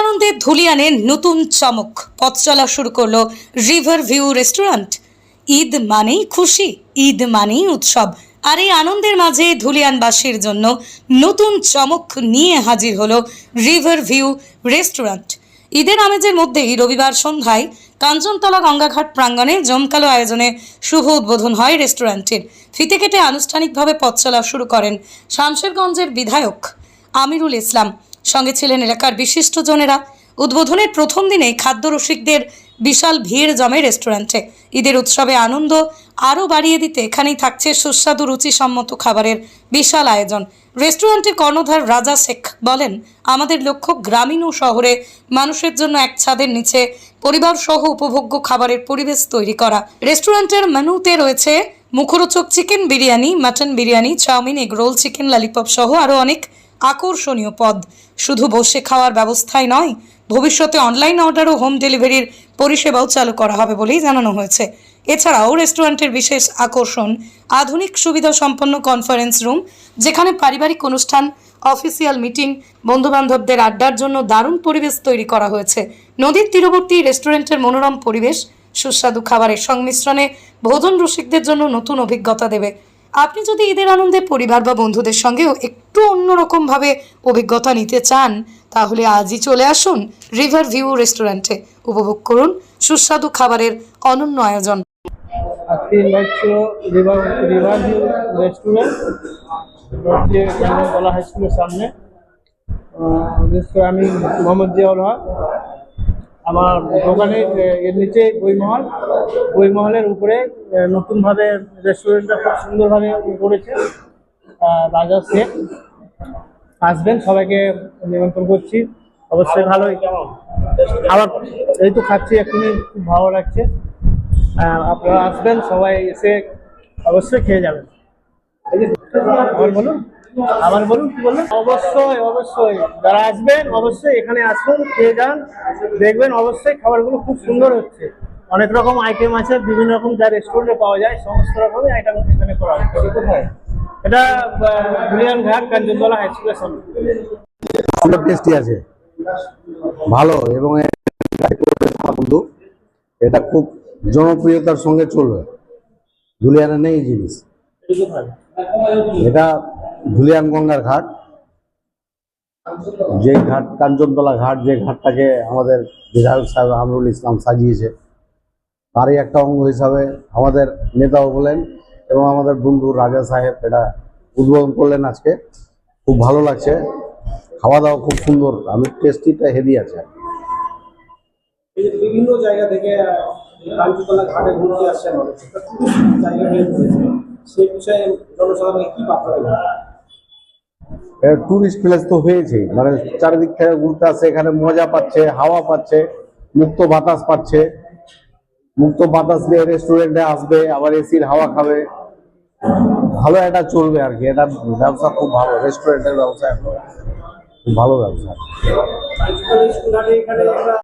আনন্দে ধুলিয়ানে নতুন চমক। পথ চলা শুরু করল রিভার ভিউ রেস্টুরেন্ট। ঈদ মানেই খুশি, ঈদ মানেই উৎসব। আর এই আনন্দের মাঝে ধুলিয়ানবাসীর জন্য নতুন চমক নিয়ে হাজির হলো রিভার ভিউ রেস্টুরেন্ট। ঈদের আমেজের মধ্যেই রবিবার সন্ধ্যায় কাঞ্চনতলা গঙ্গাঘাট প্রাঙ্গণে জমকালো আয়োজনে শুভ উদ্বোধন হয় রেস্টুরেন্টের ফিতে কেটে আনুষ্ঠানিকভাবে পথ চলা শুরু করেন শামশেরগঞ্জের বিধায়ক আমিরুল ইসলাম। সঙ্গে ছিলেন এলাকার বিশিষ্টজনেরা উদ্বোধনের প্রথম দিনে খাদ্য রসিকদের বিশাল ভিড় জমে রেস্টুরেন্টে। ঈদের উৎসবে আনন্দ আরও বাড়িয়ে দিতে এখানেই থাকছে সুস্বাদু রুচিসম্মত খাবারের বিশাল আয়োজন। রেস্টুরেন্টের কর্ণধার রাজা শেখ বলেন, আমাদের লক্ষ্য গ্রামীণ ও শহরে মানুষের জন্য এক ছাদের নিচে পরিবার সহ উপভোগ্য খাবারের পরিবেশ তৈরি করা। রেস্টুরেন্টের মেনুতে রয়েছে মুখরোচক chicken biryani, mutton biryani, chowmein, egg roll, chicken lollipop সহ আরও অনেক আকর্ষণীয় পদ। শুধু বসে খাওয়ার ব্যবস্থাই নয়, ভবিষ্যতে অনলাইন অর্ডার ও হোম ডেলিভারির পরিষেবাও চালু করা হবে বলেই জানানো হয়েছে। এছাড়াও রেস্টুরেন্টের বিশেষ আকর্ষণ, আধুনিক সুবিধা সম্পন্ন কনফারেন্স রুম যেখানে পারিবারিক অনুষ্ঠান অফিসিয়াল মিটিং বন্ধুবান্ধবদের আড্ডার জন্য দারুণ পরিবেশ তৈরি করা হয়েছে। নদীর তীরবর্তী রেস্টুরেন্টের মনোরম পরিবেশ, সুস্বাদু খাবারের সংমিশ্রণে ভোজন রসিকদের জন্য নতুন অভিজ্ঞতা দেবে। আপনি যদি ঈদের আনন্দে পরিবার বা বন্ধুদের সঙ্গেও একটু অন্যরকমভাবে অভিজ্ঞতা নিতে চান, তাহলে আজই চলে আসুন রিভার ভিউ রেস্টুরেন্টে উপভোগ করুন সুস্বাদু খাবারের অনন্য আয়োজন। ছিল রিভার রিভার ভিউ রেস্টুরেন্ট সামনে। আমি মোহাম্মদ জিয়াউল হক, আমার দোকানে এর নিচে বইমহল। বইমহলের উপরে নতুনভাবে রেস্টুরেন্টটা খুব সুন্দরভাবে করেছে শেখ আসবেন, সবাইকে নিমন্ত্রণ করছি। অবশ্যই ভালোই আবার এই তো খাচ্ছি এখনই খুব ভালো লাগছে। আপনারা আসবেন, সবাই এসে অবশ্যই খেয়ে যাবেন। আবার বলুন আবার বলুন, কি বললেন? অবশ্যই অবশ্যই। যারা আসবেন, অবশ্যই এখানে আসুন, খেয়ে যান। দেখবেন অবশ্যই খাবারগুলো খুব সুন্দর হচ্ছে। অনেক রকম আইটেম আছে, বিভিন্ন রকম যা রেস্টুরেন্টে পাওয়া যায়, সমস্ত রকমের আইটেম এখানে করা কোথায় এটা বুলিয়ান ঘাট কাঞ্চনতলা হাই স্কুলের সামনে। অনেক টেস্টি আছে। ভালো, এবং বন্ধু, এটা খুব জনপ্রিয়তার সঙ্গে চলবে। ধুলিয়ানে নেই জিনিস। এটা ধুলিয়ান গঙ্গার ঘাট। যে ঘাট কাঞ্চনতলা ঘাট, যে ঘাটটাকে আমাদের বিধায়ক সাহেব আমরুল ইসলাম সাজিয়েছে, তারই একটা অঙ্গ হিসাবে আমাদের নেতাও বলেন এবং আমাদের বন্ধু রাজা সাহেব এটা উদ্বোধন করলেন আজকে। খুব ভালো লাগছে। খাওয়া দাওয়া খুব সুন্দর। আমি টেস্টিটা হেভি আছে। বিভিন্ন জায়গা থেকে কাঞ্চতলা ঘাটে ঘুরতে আসছেন জায়গা সেই বিষয়ে জনসাধারণকে কি বার্তা টুরিস্ট প্লেস তো হয়েছেই মানে চারিদিক থেকে ঘুরতে আসছে এখানে মজা পাচ্ছে হাওয়া পাচ্ছে মুক্ত বাতাস পাচ্ছে। মুক্ত বাতাস দিয়ে রেস্টুরেন্টে আসবে, আবার এসির হাওয়া খাবে। ভালো এটা চলবে আর কি, এটা ব্যবসা খুব ভালো রেস্টুরেন্টের ব্যবসা ভালো ব্যবসা।